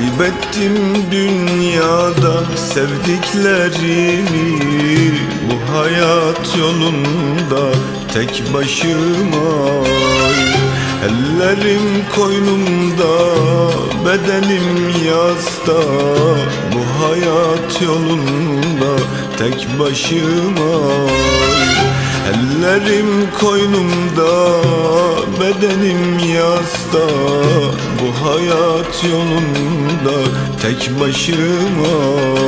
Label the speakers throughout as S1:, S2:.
S1: Kaybettim dünyada sevdiklerimi. Bu hayat yolunda tek başıma. Ellerim koynumda, bedenim yasta. Bu hayat yolunda tek başıma Ellerim koynumda, bedenim yasta. Bu hayat yolunda tek başımayım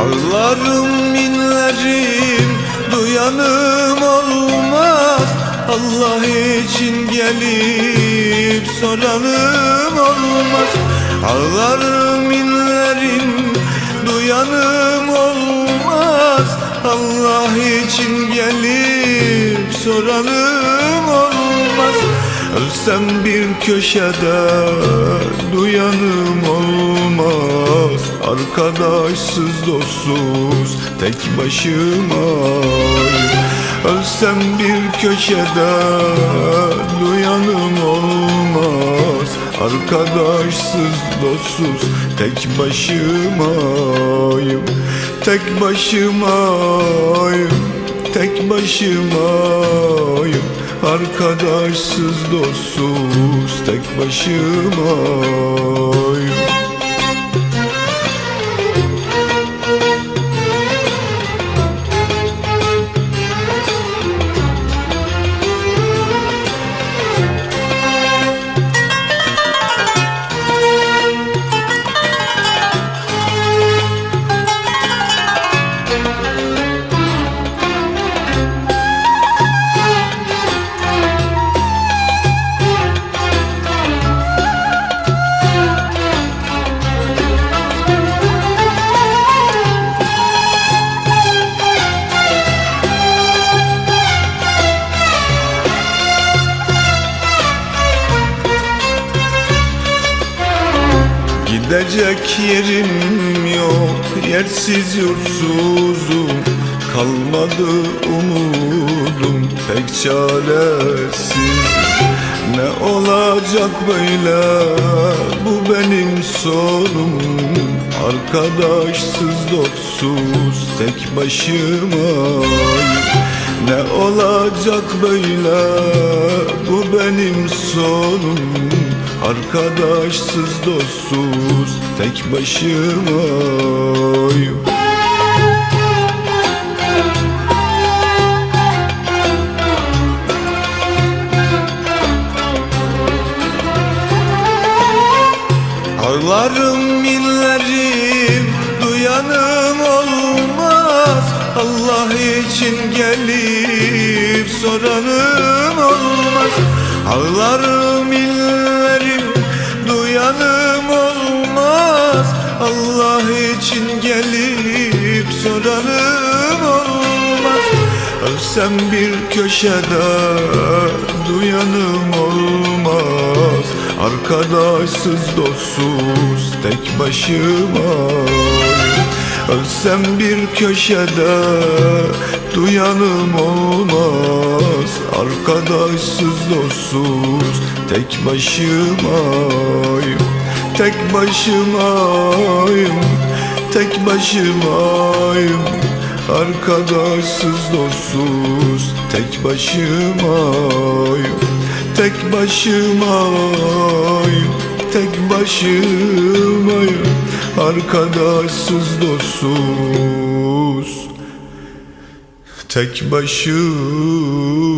S1: Ağlarım inlerim duyanım Allah için gelip soranım olmaz. Ağlarım inlerim duyanım olmaz. Allah için gelip soranım olmaz. Ölsem bir köşede duyanım olmaz. Arkadaşsız dostsuz tek başıma Ölsem bir köşede duyanım olmaz. Arkadaşsız dostsuz tek başımayım. Tek başımayım Tek başımayım. Arkadaşsız dostsuz tek başımayım Gidecek yerim yok Yersiz yursuzum. Kalmadı umudum Pek çaresiz. Ne olacak böyle? Bu benim sorunum Arkadaşsız dostsuz Tek başımayım Ne olacak böyle? Bu benim sorunum Arkadaşsız dostsuz tek başımayım Ağlarım inlerim duyanım olmaz. Allah için gelip soranım olmaz. Ağlarım inlerim Allah için gelip soranım olmaz. Ölsem bir köşede duyanım olmaz. Arkadaşsız dostsuz tek başıma. Ölsem bir köşede duyanım olmaz. Arkadaşsız dostsuz tek başımayım Tek başımayım Tek başımayım. Arkadaşsız dostsuz tek başımayım. Tek başımayım Tek başımayım. Arkadaşsız dostsuz Tek başımayım